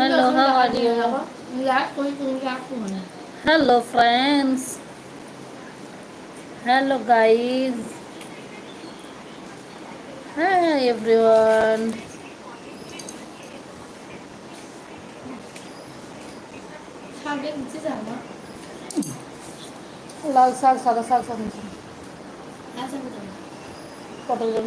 Hello, how are you? Hello, friends. Hello, guys. Hi, everyone. লাল শাক সাদা শাক সব পটল জল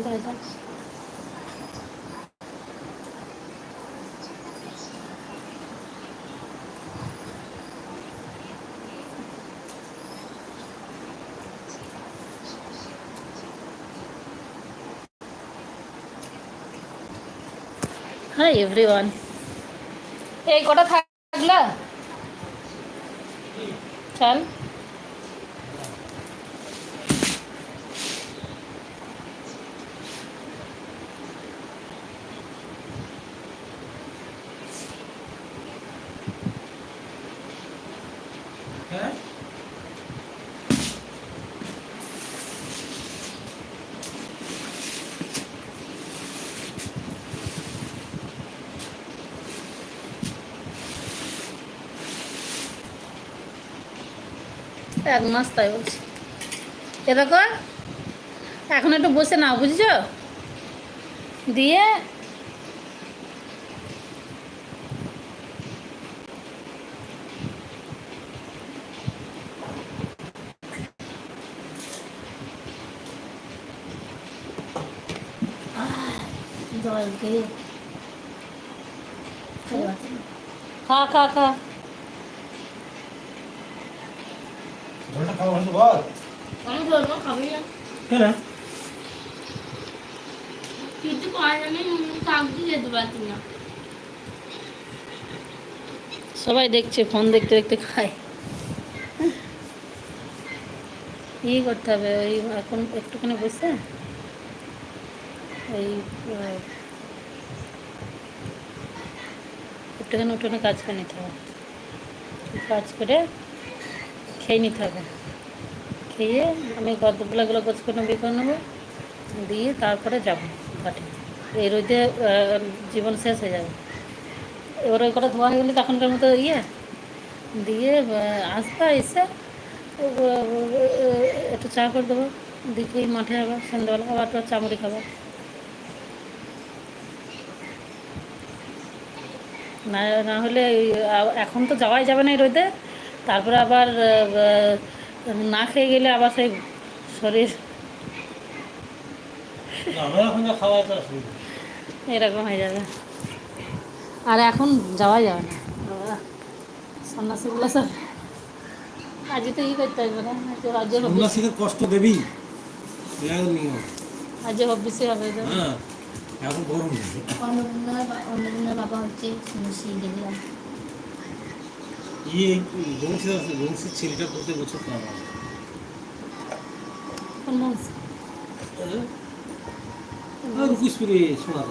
হাই এভরিওয়ান এই কটা থাকলা? চল। এক মাস তাই বলছি। এ দেখো এখন একটু বসে নাও বুঝছ? দিয়ে খা খা খা ঝোলটা খাওয়া হয়েছে বল আমি বলব খাবি না কেন? না। সবাই দেখছে ফোন দেখতে দেখতে খায়। ই করতে হবে? ওই এখন একটুখানি বসে। ওই একটুখানি উঠোনে কাজ করে নিতে হবে। কাজ করে খেয়ে নিতে হবে। খেয়ে আমি গদগুলোগুলো গোছ করে নেব করে নেব, দিয়ে তারপরে যাব ঘাটে। এই রোদে জীবন শেষ হয়ে যাবে। এবার ওই কটা ধোয়া হয়ে গেলে তখনকার মতো ইয়ে। দিয়ে আসবা এসে একটু চা করে দেবো, দেখি মাঠে আবার সন্ধ্যাবেলা আবার একটু চামড়ি খাব। না না হলে এখন তো যাওয়াই যাবে না এই রোদে। তারপরে আবার না খেয়ে গেলে আবার সেই শরীর। এরকম হয়ে যাবে। আর এখন যাওয়া যাবে না। বাবা, সন্ন্যাসীগুলো সব আজকে তো ই করতে হবে না কষ্ট হবে তো। হ্যাঁ এখন গরম বাবা হচ্ছে ইয়ে বংশী আছে ছেলেটা প্রত্যেক বছর শোনা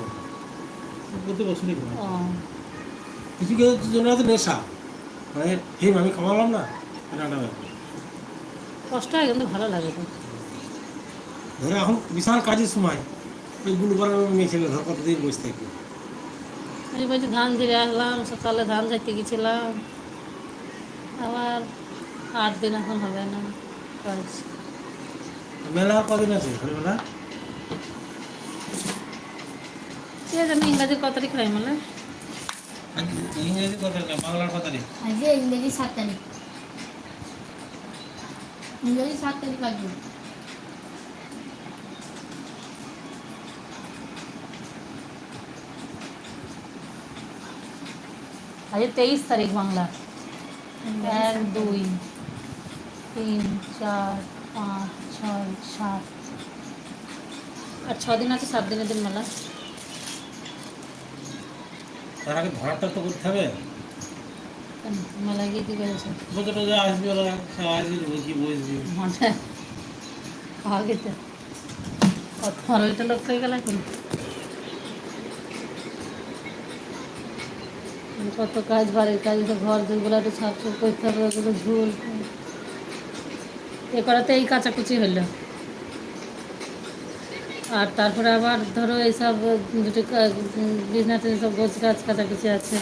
প্রত্যেক বছরই খাওয়া কিছু কিছু জন্য আছে নেশা। মানে হে আমি খাওয়ালাম না? ব্যাপার। কষ্ট হয় কিন্তু ভালো লাগে ধরে এখন বিশাল কাজের সময় ওই গুলো করার মেয়ে ছেলে ধর কতদিন বসে থাকি আমি বলছি ধান ধরে আসলাম সকালে ধান যাইতে গেছিলাম। আবার আট দিন এখন হবে না মেলা কদিন আছে মেলা ঠিক আছে আমি ইংরাজির কত তারিখ ইংরেজি বাংলার নেই আজকে ইংরেজি সাত তারিখ। ইংরেজি সাত তারিখ আজকে আজ তেইশ তারিখ বাংলা। এক দুই তিন চার পাঁচ ছয় সাত। আর ছ দিন আছে সাত দিনের দিন মেলা। তার আগে ধরাটা তো করতে হবে? মেলা গিয়ে কি করেছে? বছর যে আসবি ওরা সব আসবি বসবি মনে খাওয়া খেতে। কত লোক হয়ে গেল এখন। কত কাজ, বাড়ির কাজ ঘর দুগুলো একটু সাফসুফ করতে হবে, ওগুলো ঝুল এ করাতে এই কাচাকুচি হলো আর তারপরে আবার ধরো এইসব দুটো বিজনেস সব গোছ গাছ কাচাকুচি আছে।